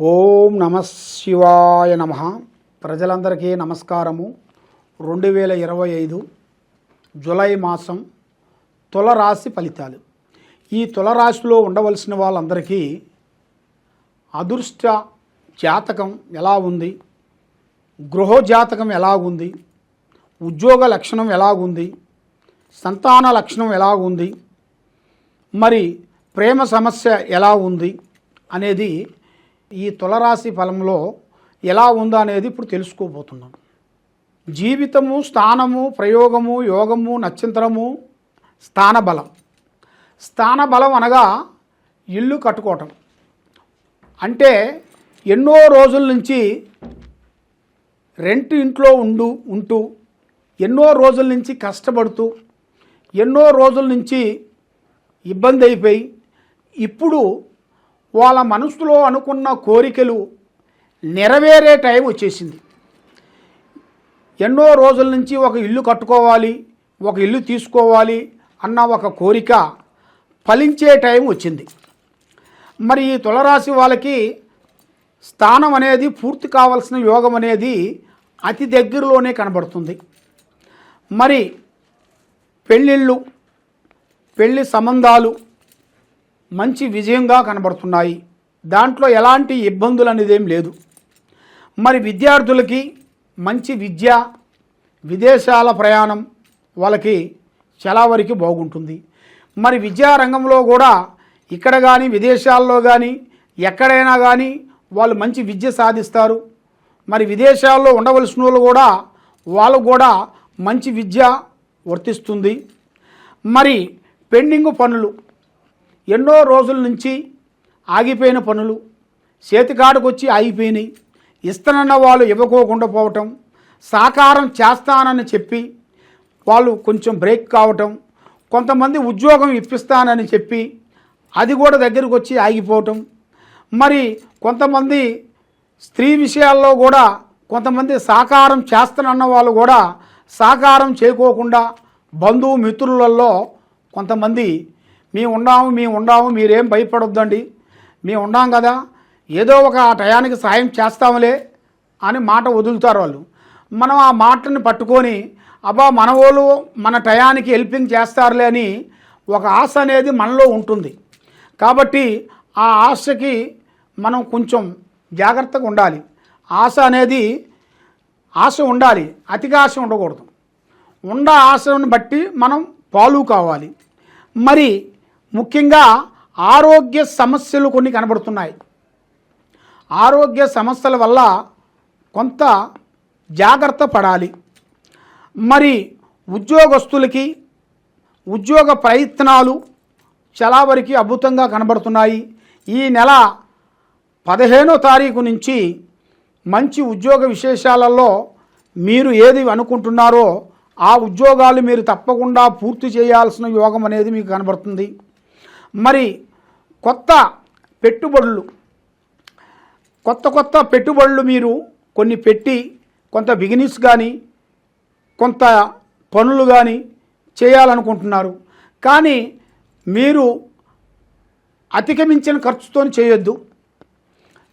ఓం నమ శివాయ నమ. ప్రజలందరికీ నమస్కారము. రెండు వేల ఇరవై ఐదు జులై మాసం తులరాశి ఫలితాలు. ఈ తులరాశిలో ఉండవలసిన వాళ్ళందరికీ అదృష్ట జాతకం ఎలా ఉంది? గృహ జాతకం ఎలాగుంది ఉద్యోగ లక్షణం ఎలాగుంది సంతాన లక్షణం ఎలాగుంది మరి ప్రేమ సమస్య ఎలా ఉంది? అనేది ఈ తులరాశి ఫలంలో ఎలా ఉందా అనేది ఇప్పుడు తెలుసుకోబోతున్నాం. జీవితము స్థానము ప్రయోగము యోగము నక్షత్రము స్థానబలం. స్థానబలం అనగా ఇల్లు కట్టుకోవటం. అంటే ఎన్నో రోజుల నుంచి రెంట్ ఇంట్లో ఉండు ఉంటూ ఎన్నో రోజుల నుంచి కష్టపడుతూ ఎన్నో రోజుల నుంచి ఇబ్బంది అయిపోయి ఇప్పుడు వాళ్ళ మనసులో అనుకున్న కోరికలు నెరవేరే టైం వచ్చేసింది. ఎన్నో రోజుల నుంచి ఒక ఇల్లు కట్టుకోవాలి ఒక ఇల్లు తీసుకోవాలి అన్న ఒక కోరిక ఫలించే టైం వచ్చింది. మరి ఈ తులరాశి వాళ్ళకి స్థానం అనేది పూర్తి కావాల్సిన యోగం అనేది అతి దగ్గరలోనే కనబడుతుంది. మరి పెళ్ళిళ్ళు పెళ్ళి సంబంధాలు మంచి విజయంగా కనబడుతున్నాయి. దాంట్లో ఎలాంటి ఇబ్బందులు అనేది ఏం లేదు. మరి విద్యార్థులకి మంచి విద్య విదేశాల ప్రయాణం వాళ్ళకి చాలా వరకు బాగుంటుంది. మరి విద్యారంగంలో కూడా ఇక్కడ కానీ విదేశాల్లో కానీ ఎక్కడైనా కానీ వాళ్ళు మంచి విద్య సాధిస్తారు. మరి విదేశాల్లో ఉండవలసిన వాళ్ళు కూడా వాళ్ళు కూడా మంచి విద్య వర్తిస్తుంది. మరి పెండింగ్ పనులు ఎన్నో రోజుల నుంచి ఆగిపోయిన పనులు చేతికాడకు వచ్చి ఆగిపోయినాయి. ఇస్తానన్న వాళ్ళు ఇవ్వకోకుండా పోవటం సాకారం చేస్తానని చెప్పి వాళ్ళు కొంచెం బ్రేక్ కావటం కొంతమంది ఉద్యోగం ఇప్పిస్తానని చెప్పి అది కూడా దగ్గరకు వచ్చి ఆగిపోవటం. మరి కొంతమంది స్త్రీ విషయాల్లో కూడా కొంతమంది సాకారం చేస్తానన్న వాళ్ళు కూడా సాకారం చేయకోకుండా బంధువు మిత్రులలో కొంతమంది మేము ఉండాము మేము ఉండాము మీరేం భయపడొద్దండి. మేము ఉన్నాం కదా ఏదో ఒక ఆ టయానికి సాయం చేస్తాములే అని మాట వదులుతారు వాళ్ళు. మనం ఆ మాటను పట్టుకొని అబ్బా మన వాళ్ళు మన టయానికి హెల్పింగ్ చేస్తారులే అని ఒక ఆశ అనేది మనలో ఉంటుంది. కాబట్టి ఆ ఆశకి మనం కొంచెం జాగ్రత్తగా ఉండాలి. ఆశ అనేది ఆశ ఉండాలి అతిగా ఆశ ఉండకూడదు. ఉండ ఆశను బట్టి మనం పాలు కావాలి. మరి ముఖ్యంగా ఆరోగ్య సమస్యలు కొన్ని కనబడుతున్నాయి. ఆరోగ్య సమస్యల వల్ల కొంత జాగ్రత్త పడాలి. మరి ఉద్యోగస్తులకి ఉద్యోగ ప్రయత్నాలు చాలా వరకు అద్భుతంగా కనబడుతున్నాయి. ఈ నెల పదిహేనో తారీఖు నుంచి మంచి ఉద్యోగ విశేషాలలో మీరు ఏది అనుకుంటున్నారో ఆ ఉద్యోగాలు మీరు తప్పకుండా పూర్తి చేయాల్సిన యోగం అనేది మీకు కనబడుతుంది. మరి కొత్త పెట్టుబడులు కొత్త కొత్త పెట్టుబడులు మీరు కొన్ని పెట్టి కొంత బిగినెస్ కానీ కొంత పనులు కానీ చేయాలనుకుంటున్నారు. కానీ మీరు అతిక్రమించిన ఖర్చుతో చేయొద్దు.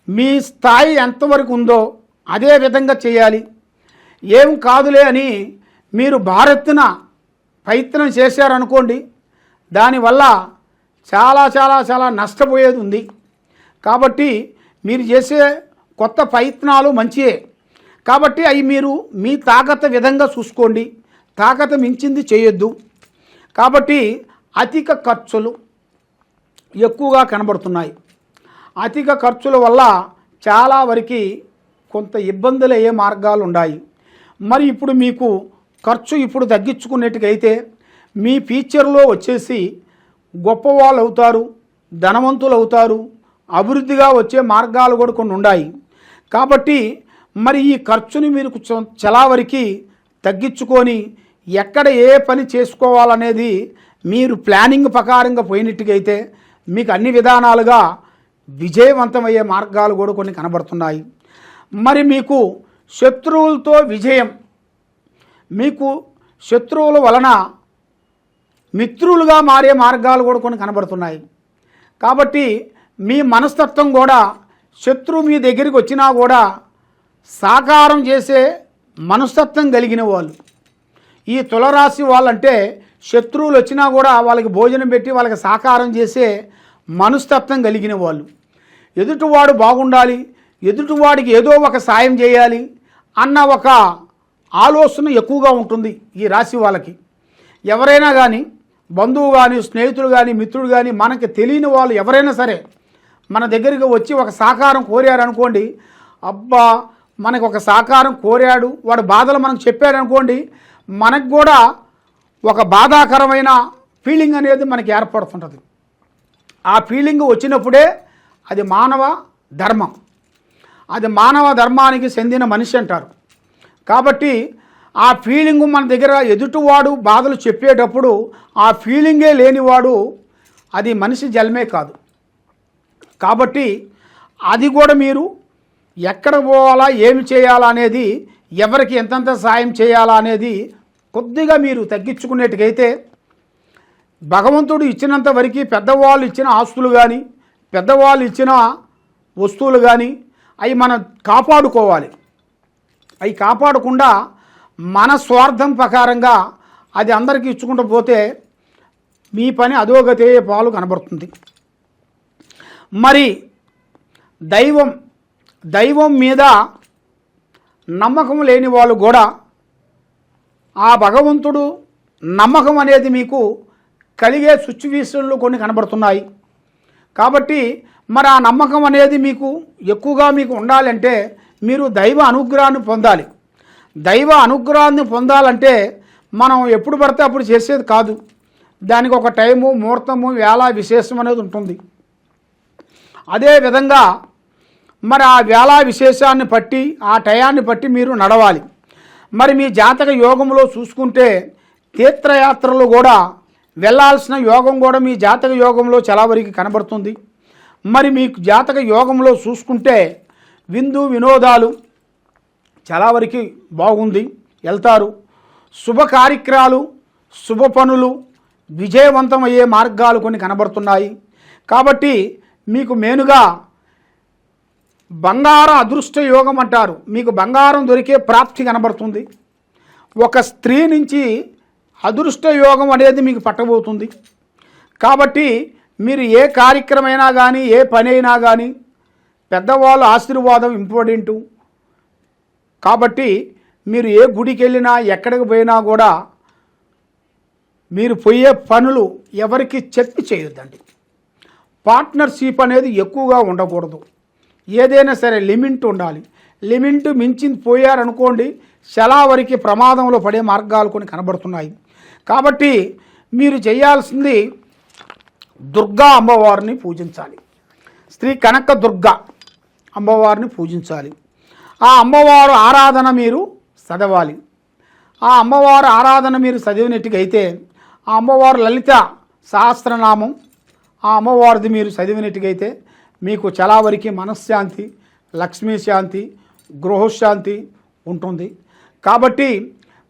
మీ స్థాయి ఎంతవరకు ఉందో అదే విధంగా చేయాలి. ఏం కాదులే అని మీరు భారత్న ప్రయత్నం చేశారనుకోండి దానివల్ల చాలా చాలా చాలా నష్టపోయేది ఉంది. కాబట్టి మీరు చేసే కొత్త ప్రయత్నాలు మంచియే. కాబట్టి అవి మీరు మీ తాకత విధంగా చూసుకోండి. తాకత మించింది చేయొద్దు. కాబట్టి అధిక ఖర్చులు ఎక్కువగా కనబడుతున్నాయి. అధిక ఖర్చుల వల్ల చాలా వరకు కొంత ఇబ్బందులు అయ్యే మార్గాలు ఉన్నాయి. మరి ఇప్పుడు మీకు ఖర్చు ఇప్పుడు తగ్గించుకునేట్టుకైతే మీ ఫ్యూచర్లో వచ్చేసి గొప్పవాళ్ళు అవుతారు ధనవంతులు అవుతారు అభివృద్ధిగా వచ్చే మార్గాలు కూడా కొన్ని ఉన్నాయి కాబట్టి మరి ఈ ఖర్చుని మీరు చలావరికి తగ్గించుకొని ఎక్కడ ఏ పని చేసుకోవాలనేది మీరు ప్లానింగ్ ప్రకారంగా పోయినట్టుగైతే మీకు అన్ని విధానాలుగా విజయవంతమయ్యే మార్గాలు కూడా కొన్ని కనబడుతున్నాయి. మరి మీకు శత్రువులతో విజయం మీకు శత్రువుల వలన మిత్రులుగా మారే మార్గాలు కూడా కొన్ని కనబడుతున్నాయి. కాబట్టి మీ మనస్తత్వం కూడా శత్రువు మీ దగ్గరికి వచ్చినా కూడా సాకారం చేసే మనస్తత్వం కలిగిన వాళ్ళు. ఈ తులరాశి వాళ్ళంటే శత్రువులు వచ్చినా కూడా వాళ్ళకి భోజనం పెట్టి వాళ్ళకి సాకారం చేసే మనస్తత్వం కలిగిన వాళ్ళు. ఎదుటివాడు బాగుండాలి ఎదుటివాడికి ఏదో ఒక సాయం చేయాలి అన్న ఒక ఆలోచన ఎక్కువగా ఉంటుంది ఈ రాశి వాళ్ళకి. ఎవరైనా కానీ బంధువు కానీ స్నేహితులు కానీ మిత్రుడు కానీ మనకి తెలియని వాళ్ళు ఎవరైనా సరే మన దగ్గరికి వచ్చి ఒక సహకారం కోరారు అనుకోండి అబ్బా మనకు ఒక సహకారం కోరాడు వాడు బాధలు మనకు చెప్పాడు అనుకోండి మనకు కూడా ఒక బాధాకరమైన ఫీలింగ్ అనేది మనకి ఏర్పడుతుంటుంది. ఆ ఫీలింగ్ వచ్చినప్పుడే అది మానవ ధర్మం. అది మానవ ధర్మానికి చెందిన మనిషి అంటారు. కాబట్టి ఆ ఫీలింగ్ మన దగ్గర ఎదుటివాడు బాధలు చెప్పేటప్పుడు ఆ ఫీలింగే లేనివాడు అది మనిషి జలమే కాదు. కాబట్టి అది కూడా మీరు ఎక్కడ పోవాలా ఏమి చేయాలా అనేది ఎవరికి ఎంతెంత సాయం చేయాలా అనేది కొద్దిగా మీరు తగ్గించుకునేట్టుకైతే భగవంతుడు ఇచ్చినంత వరకు పెద్దవాళ్ళు ఇచ్చిన ఆస్తులు కానీ పెద్దవాళ్ళు ఇచ్చిన వస్తువులు కానీ అవి మనం కాపాడుకోవాలి. అవి కాపాడకుండా మన స్వార్థం ప్రకారంగా అది అందరికీ ఇచ్చుకుంటూ పోతే మీ పని అధోగతే పాలు కనబడుతుంది. మరి దైవం దైవం మీద నమ్మకం లేని వాళ్ళు కూడా ఆ భగవంతుడు నమ్మకం అనేది మీకు కలిగే సిచ్యువేషన్లు కొన్ని కనబడుతున్నాయి. కాబట్టి మరి ఆ నమ్మకం అనేది మీకు ఎక్కువగా మీకు ఉండాలంటే మీరు దైవ అనుగ్రహాన్ని పొందాలి. దైవ అనుగ్రహాన్ని పొందాలంటే మనం ఎప్పుడు పడితే అప్పుడు చేసేది కాదు. దానికి ఒక టైము ముహూర్తము వేళ విశేషం అనేది ఉంటుంది. అదే విధంగా మరి ఆ వేళ విశేషాన్ని బట్టి ఆ టయాన్ని బట్టి మీరు నడవాలి. మరి మీ జాతక యోగంలో చూసుకుంటే తీర్థయాత్రలు కూడా వెళ్ళాల్సిన యోగం కూడా మీ జాతక యోగంలో చాలా కనబడుతుంది. మరి మీకు జాతక యోగంలో చూసుకుంటే విందు వినోదాలు చాలా వరకు బాగుంది. వెళ్తారు. శుభ కార్యక్రమాలు శుభ పనులు విజయవంతమయ్యే మార్గాలు కొన్ని కనబడుతున్నాయి. కాబట్టి మీకు మెయిన్గా బంగారం అదృష్ట యోగం అంటారు. మీకు బంగారం దొరికే ప్రాప్తి కనబడుతుంది. ఒక స్త్రీ నుంచి అదృష్ట యోగం అనేది మీకు పట్టబోతుంది. కాబట్టి మీరు ఏ కార్యక్రమైనా కానీ ఏ పని అయినా కానీ పెద్దవాళ్ళు ఆశీర్వాదం ఇంపార్టెంటు. కాబట్టి మీరు ఏ గుడికి వెళ్ళినా ఎక్కడికి పోయినా కూడా మీరు పోయే పనులు ఎవరికి చెప్పి చేయొద్దండి. పార్ట్నర్షిప్ అనేది ఎక్కువగా ఉండకూడదు. ఏదైనా సరే లిమిట్ ఉండాలి. లిమిట్ మించి పోయారనుకోండి వరకు ప్రమాదంలో పడే మార్గాలు కొన్ని కనబడుతున్నాయి. కాబట్టి మీరు చేయాల్సింది దుర్గా అమ్మవారిని పూజించాలి. శ్రీ కనక దుర్గా అమ్మవారిని పూజించాలి. ఆ అమ్మవారు ఆరాధన మీరు చదవాలి. ఆ అమ్మవారు ఆరాధన మీరు చదివినట్టుగైతే ఆ అమ్మవారు లలిత సహస్రనామం ఆ అమ్మవారిది మీరు చదివినట్టుగైతే మీకు చాలా వరకు మనశ్శాంతి లక్ష్మీ శాంతి గృహశాంతి ఉంటుంది. కాబట్టి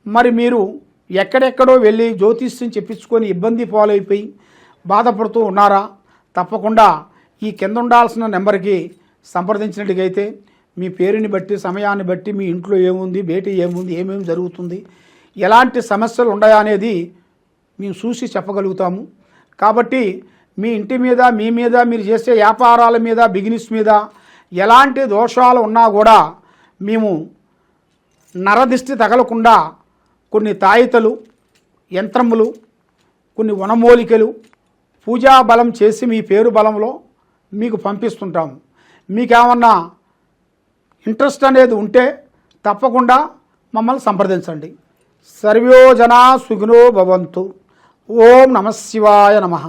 మరి మీరు ఎక్కడెక్కడో వెళ్ళి జ్యోతిష్యం చెప్పించుకొని ఇబ్బంది పాలైపోయి బాధపడుతూ ఉన్నారా? తప్పకుండా ఈ కింద ఉండాల్సిన నెంబర్కి సంప్రదించినట్టుగైతే మీ పేరుని బట్టి సమయాన్ని బట్టి మీ ఇంట్లో ఏముంది బయట ఏముంది ఏమేమి జరుగుతుంది ఎలాంటి సమస్యలు ఉన్నాయా అనేది మేము చూసి చెప్పగలుగుతాము. కాబట్టి మీ ఇంటి మీద మీ మీద మీరు చేసే వ్యాపారాల మీద బిజినెస్ మీద ఎలాంటి దోషాలు ఉన్నా కూడా మేము నరదిష్టి తగలకుండా కొన్ని తాయితలు యంత్రములు కొన్ని వనమూలికలు పూజా బలం చేసి మీ పేరు బలంలో మీకు పంపిస్తుంటాము. మీకేమన్నా ఇంట్రెస్ట్ అనేది ఉంటే తప్పకుండా మమ్మల్ని సంప్రదించండి. సర్వో జనా సుఖినో భవంతు. ఓం నమ శివాయ నమః.